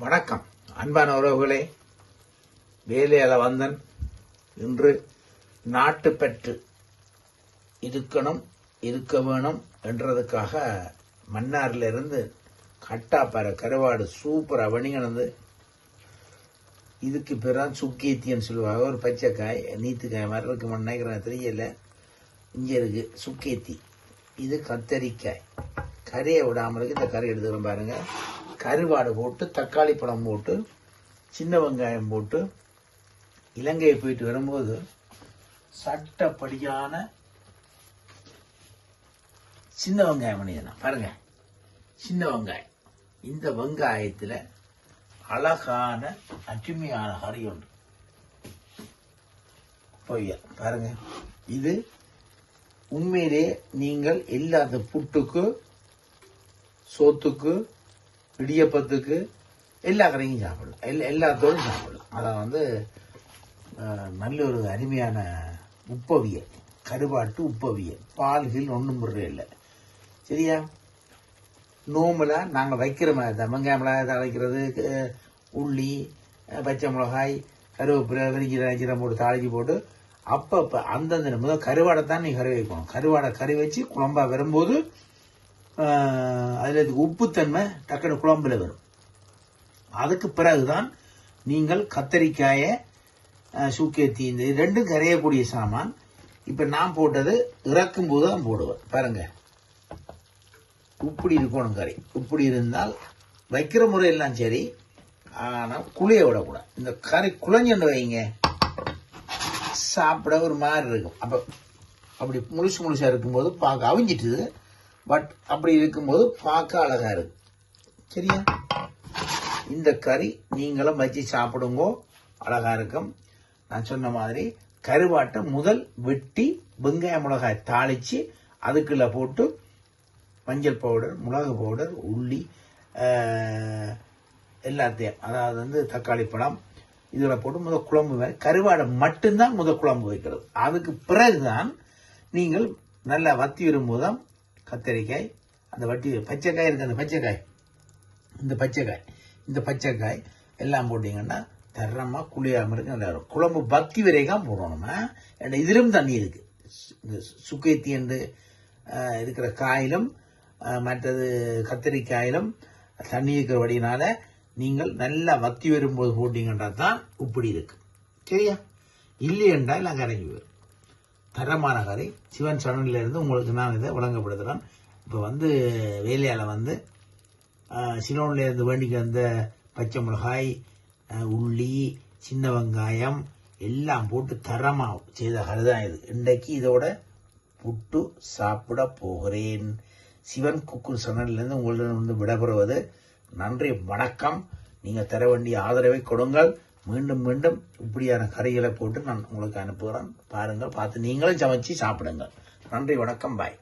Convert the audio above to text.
வணக்கம். அன்பான உறவுகளே வேலையில வந்தன் இன்று நாட்டுப்பற்று இருக்கணும் இருக்க வேணும் என்றதுக்காக மன்னாரிலிருந்து கட்டாப்பாறை கருவாடு சூப்பராக வணிகனது. இதுக்கு பிறகு தான் சுக்கேத்தின்னு சொல்லுவாங்க. ஒரு பச்சைக்காய் நீத்துக்காய் மாதிரி இருக்குமான்னு நினைக்கிறேன் தெரியல. இங்கே இருக்கு சுக்கேத்தி. இது கத்தரிக்காய். கறியை விடாமலுக்கு இந்த கறி எடுத்துக்கிறோம் பாருங்கள் கருவாடு போட்டு தக்காளி பழம் போட்டு சின்ன வெங்காயம் போட்டு இலங்கையை போயிட்டு வரும்போது சட்டப்படியான சின்ன வெங்காயம் பண்ணிடலாம். பாருங்க. சின்ன வெங்காயம். இந்த வெங்காயத்தில் அழகான அருமையான கறி உண்டு. பொய்யா. பாருங்க. இது உண்மையிலே நீங்கள் இல்லாத புட்டுக்கு சோத்துக்கு இடியப்பத்துக்கு எல்லா கடையும் சாப்பிடும். எல்லா எல்லாத்தோடும் சாப்பிடும். அதை வந்து நல்ல ஒரு அருமையான உப்பவியல். கருவாட்டு உப்பவியல். பால்கள் ஒன்றும் முறை இல்லை. சரியா? நோம்பலாக நாங்கள் வைக்கிற மாதிரி தான். வெங்காய மிளகாய் தாளிக்கிறது உள்ளி பச்சை மிளகாய் கருவேப்பிலை வெறிஞ்சிரம் ஜீரம் போட்டு தாளிச்சு போட்டு அப்பப்போ அந்தந்த முதல் கருவாடை தான் நீ கறி வைக்கணும். கருவாடை கறி வச்சு குழம்பா வரும்போது அதில் இதுக்கு உப்புத்தன்மை டக்குனு குழம்புல வரும். அதுக்கு பிறகுதான் நீங்கள் கத்தரிக்காயை சூக்கேத்தி இந்த ரெண்டும் கரையக்கூடிய சாமான். இப்போ நான் போட்டது இறக்கும் போது தான் போடுவேன். பாருங்க. உப்படி இருக்கணும் கறி. உப்படி இருந்தால் வைக்கிற முறையெல்லாம் சரி ஆனால் குளிய விடக்கூடாது. இந்த கறி குழஞ்சு வைங்க. சாப்பிட ஒரு மாதிரி இருக்கும். அப்போ அப்படி முழுசு முழுசாக இருக்கும்போது பார்க்க அவிஞ்சிட்டுது. பட் அப்படி இருக்கும்போது பார்க்க அழகாக இருக்கு. சரியா? இந்த கறி நீங்களும் வச்சு சாப்பிடுங்கோ. அழகாக இருக்கும். நான் சொன்ன மாதிரி கருவாட்டை முதல் வெட்டி வெங்காய மிளகாய் தாளித்து அதுக்குள்ள போட்டு மஞ்சள் பவுடர் மிளகு பவுடர் உள்ளி எல்லாத்தையும். அதாவது வந்து தக்காளி பழம் இதில் போட்டு முதல் குழம்பு வை- கருவாடை மட்டும்தான் முதல் குழம்பு வைக்கிறது. அதுக்கு பிறகுதான் நீங்கள் நல்லா வத்தி வரும்போது கத்தரிக்காய் அந்த வட்டி பச்சைக்காய் இருக்குது அந்த பச்சைக்காய். இந்த பச்சைக்காய் இந்த பச்சைக்காய் எல்லாம் போட்டிங்கன்னா தரமாக குளியாமல் இருக்கு நல்லா இருக்கும். குழம்பு பக்தி வரைக்கும் போடணும்? ஏன்னா இதிலும் தண்ணி இருக்குது இந்த சுக்கேத்தி என்று இருக்கிற காயிலும் மற்றது கத்தரிக்காயிலும் தண்ணி இருக்கிறபடினால நீங்கள் நல்லா வத்தி வரும்போது போட்டிங்கன்னா தான் இப்படி இருக்கு. சரியா? இல்லை என்றால் எல்லாம் வரும். தரமான கரை சிவன் சனனில் உங்களுக்கு நான் இதை வழங்கப்படுத்துகிறேன் இப்போ வந்து வேலையால் வந்து சிலோன்லேருந்து வேண்டிக்கு வந்த பச்சை மிளகாய் உள்ளி சின்ன வெங்காயம் எல்லாம் போட்டு தரமாக செய்த கறி தான் இது. இன்றைக்கு இதோட புட்டு சாப்பிட போகிறேன். சிவன் குக்கு சனலிருந்து உங்களிடம் வந்து விடைபெறுவது நன்றி வணக்கம். நீங்கள் தர வேண்டிய ஆதரவை கொடுங்கள். மீண்டும் மீண்டும் இப்படியான கறிகளை போட்டு நான் உங்களுக்கு அனுப்புகிறேன். பாருங்கள் பார்த்து நீங்களும் சமைச்சு சாப்பிடுங்கள். நன்றி வணக்கம் பாய்.